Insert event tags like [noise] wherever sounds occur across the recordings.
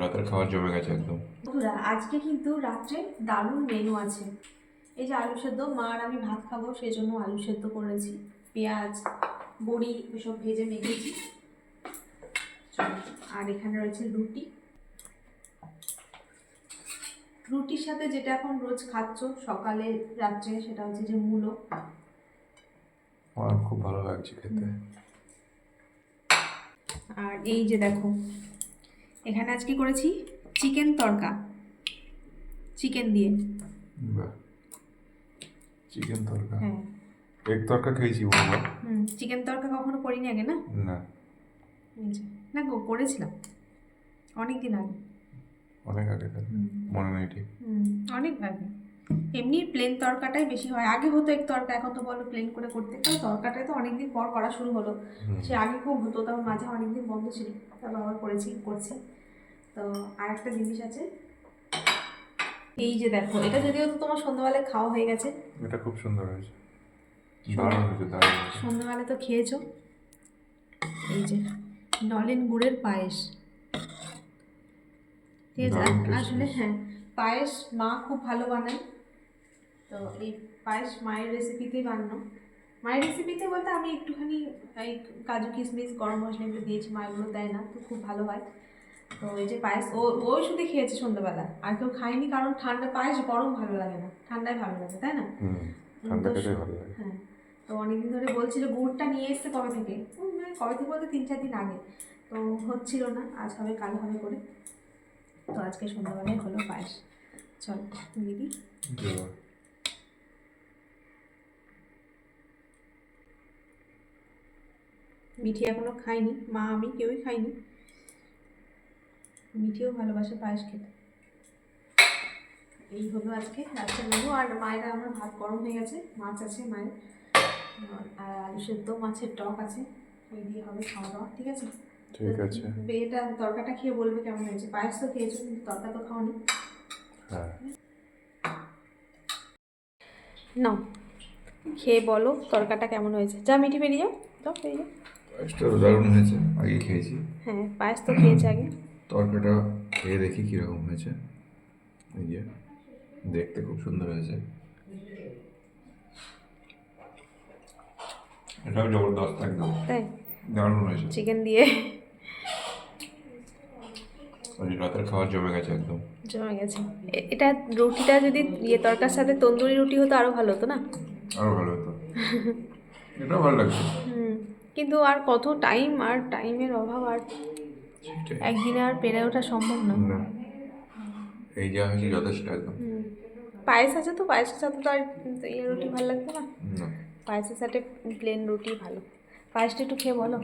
রাতের খাবার জমে গেছে একদম। বন্ধুরা আজকে কিন্তু রাত্রে দারুণ মেনু আছে। এই যে আলু সেদ্ধ মা আর আমি ভাত খাব সেই জন্য আলু সেদ্ধ করেছি। পেঁয়াজ বড়ি এসব ভেজে মেখেছি। আর এখানে রয়েছে রুটি। রুটির সাথে যেটা এখন রোজ খাচ্ছ সকালে রাত্রে সেটা হচ্ছে যে মূলো। আমার খুব ভালো লাগছে খেতে। আর এই যে দেখো এখানে আজকে করেছি? চিকেন তরকা চিকেন দিয়ে। চিকেন তরকা হ্যাঁ। এগ তরকা খেয়েছি বলব হুম চিকেন তরকা কখনো করিনি আগে না? না। না গো করেছিলাম। অনেক দিন আগে। অনেক আগে মনে নেই ঠিক। হুম, অনেক আগে। এমনি প্লেন তরকাটাই বেশি হয়। আগে হতো এক তরকা এখন তো বলো প্লেন করে করতে। কারণ তরকাটাই তো অনেকদিন পর করা শুরু হলো। সে আগে খুব হতো তারপর মাঝে অনেকদিন বন্ধ ছিল। তারপর আবার করেছি করছি। তো আর একটা জিনিস আছে। এই যে দেখো এটা যদিও তো তোমার সন্ধ্যাবেলায় খাওয়া হয়ে গেছে। এটা খুব সুন্দর হয়েছে। সন্ধ্যাবেলা তো খেয়েছো? এই যে নলেন গুড়ের পায়েস। ঠিক আছে। আসলে হ্যাঁ পায়েস মা খুব ভালো বানায়। তো এই পায়েস মায়ের রেসিপিতেই বানানো। মায়ের রেসিপিতে বলতে আমি একটুখানি এই কাজু কিশমিশ গরম মশলা এগুলো দিয়েছি মা এগুলো দেয় না তো খুব ভালো হয়। তো এই যে পায়েস ও ওই শুধু খেয়েছে সন্ধ্যাবেলা আর কেউ খায়নি কারণ ঠান্ডা পায়েস গরম ভালো লাগে না ঠান্ডায় ভালো লাগে তাই না? হ্যাঁ তো অনেকদিন ধরে বলছিল গুড়টা নিয়ে এসছে কবে থেকে? মানে কবে থেকে বলতে তিন চার দিন আগে। তো হচ্ছিল না আজ হবে কাল হবে করে। তো আজকে সন্ধ্যাবেলায় হলো পায়েস। চল তুই দিদি। মিঠি এখনও খাইনি মা আমি কেউই খাইনি। মিঠিও ভালোবাসে পায়েস খেতে। এই হলো আজকে রাত্রে মেনু আর মায়েরা আমার ভাত গরম হয়ে গেছে। মাছ আছে মায়ের। আর আলু সেদ্ধ মাছের টক আছে। ওই দিয়ে হবে খাওয়া দাওয়া ঠিক আছে? ঠিক আছে। তো এটা তরকাটা খেয়ে বলবে কেমন হয়েছে? পায়েস তো খেয়েছো কিন্তু তরকা তো খাওনি। হ্যাঁ। নাও খেয়ে বলো তরকাটা কেমন হয়েছে। যা মিঠি বেরিয়ে যাও যাও বেরিয়ে যাও। পায়েসটা দারুণ হয়েছে আগে খেয়েছি। হ্যাঁ পায়েস তো খেয়েছে আগে। তরকাটা খেয়ে দেখি কীরকম হয়েছে। এই যে দেখতে খুব সুন্দর হয়েছে। এটাও জবরদস্ত একদম। তাই? দারুণ হয়েছে। চিকেন দিয়ে। রাতের খাবার জমে গেছে একদম। জমে গেছে। এটা রুটিটা যদি ইয়ে তরকার সাথে তন্দুরি রুটি হতো আরও ভালো হতো না? আরও ভালো হতো। এটাও ভালো লাগছে। হুম কিন্তু আর কত টাইম আর টাইমের অভাব আর একদিনে আর পেরে ওঠা সম্ভব না। এই যা হয়েছে যথেষ্ট একদম। হুম পায়েস আছে তো? পায়েসের সাথে তো আর ইয়ে রুটি ভালো লাগবে না? না। পায়েসের সাথে প্লেন রুটি ভালো। পায়েসটা একটু খেয়ে বলো।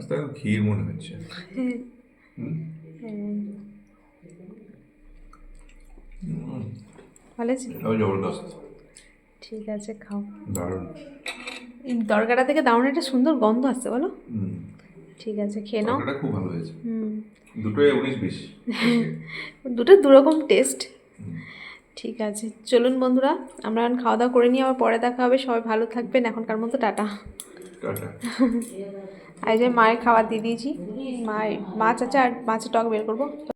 পায়েসটা একদম ক্ষীর মনে হচ্ছে। ভালো জবরদস্ত। ঠিক আছে খাও। দারুণ। তরকাটা থেকে দারুণ একটা সুন্দর গন্ধ আসছে বলো। ঠিক আছে খেয়ে নাও। খুব ভালো হয়েছে। দুটোই উনিশ বিশ। [laughs] দুটো দুরকম টেস্ট ঠিক আছে চলুন বন্ধুরা আমরা এখন খাওয়া দাওয়া করে নিয়ে আবার পরে দেখা হবে। সবাই ভালো থাকবেন এখনকার মতো টাটা। টাটা। [laughs] আর যে মায়ের খাবার দিয়ে দিয়েছি। মায়ের মাছ আছে আর মাছের টক বের করব।